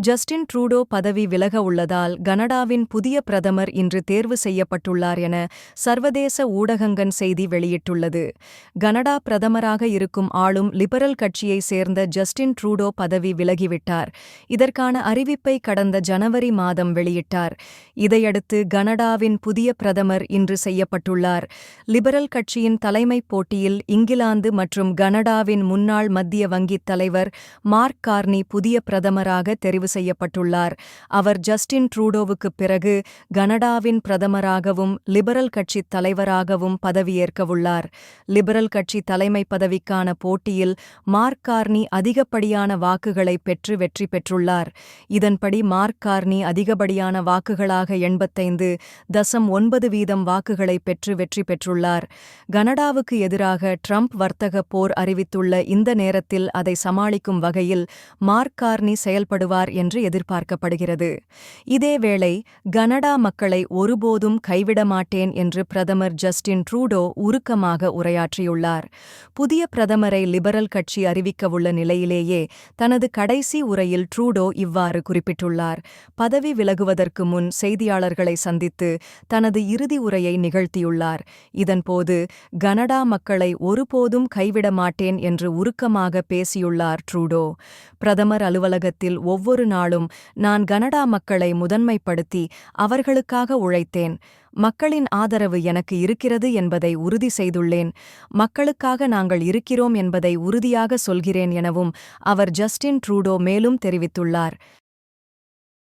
Justin Trudeau பதவி விலக உள்ளதால் கனடாவின் புதிய பிரதமர் இன்று தேர்வு செய்யப்பட்டுள்ளார் என சர்வதேச ஊடகங்கன் செய்தி வெளியிட்டுள்ளது. கனடா பிரதமராக இருக்கும் ஆளும் லிபரல் கட்சியைச் சேர்ந்த ஜஸ்டின் ட்ரூடோ பதவி விலகிவிட்டார். இதற்கான அறிவிப்பை கடந்த ஜனவரி மாதம் வெளியிட்டார். இதையடுத்து கனடாவின் புதிய பிரதமர் இன்று செய்யப்பட்டுள்ளார். லிபரல் கட்சியின் தலைமைப் போட்டியில் இங்கிலாந்து மற்றும் கனடாவின் முன்னாள் மத்திய வங்கித் தலைவர் மார்க் கார்னி புதிய பிரதமராக தெரிவு செய்யப்பட்டுள்ளார். அவர் ஜஸ்டின் ட்ரூடோவுக்கு பிறகு கனடாவின் பிரதமராகவும் லிபரல் கட்சி தலைவராகவும் பதவியேற்கவுள்ளார். லிபரல் கட்சி தலைமை பதவிக்கான போட்டியில் மார்க் கார்னி அதிகப்படியான வாக்குகளை பெற்று வெற்றி பெற்றுள்ளார். இதன்படி மார்க் கார்னி அதிகப்படியான வாக்குகளாக எண்பத்தைந்து தசம் ஒன்பது வீதம் வாக்குகளை பெற்று வெற்றி பெற்றுள்ளார். கனடாவுக்கு எதிராக ட்ரம்ப் வர்த்தக போர் அறிவித்துள்ள இந்த நேரத்தில் அதை சமாளிக்கும் வகையில் மார்க் கார்னி செயல்படுவார் என்று எதிர்பார்க்கப்படுகிறது. இதேவேளை கனடா மக்களை ஒருபோதும் கைவிட மாட்டேன் என்று பிரதமர் ஜஸ்டின் ட்ரூடோ உருக்கமாக உரையாற்றியுள்ளார். புதிய பிரதமரை லிபரல் கட்சி அறிவிக்கவுள்ள நிலையிலேயே தனது கடைசி உரையில் ட்ரூடோ இவ்வாறு குறிப்பிட்டுள்ளார். பதவி விலகுவதற்கு முன் செய்தியாளர்களை சந்தித்து தனது இறுதி உரையை நிகழ்த்தியுள்ளார். இதன்போது கனடா மக்களை ஒருபோதும் கைவிட மாட்டேன் என்று உருக்கமாக பேசியுள்ளார் ட்ரூடோ. பிரதமர் அலுவலகத்தில் ஒவ்வொரு ஒவ்வொரு நாளும் நான் கனடா மக்களை முதன்மைப்படுத்தி அவர்களுக்காக உழைத்தேன். மக்களின் ஆதரவு எனக்கு இருக்கிறது என்பதை உறுதி செய்துள்ளேன். மக்களுக்காக நாங்கள் இருக்கிறோம் என்பதை உறுதியாக சொல்கிறேன் எனவும் அவர் ஜஸ்டின் ட்ரூடோ மேலும் தெரிவித்துள்ளார்.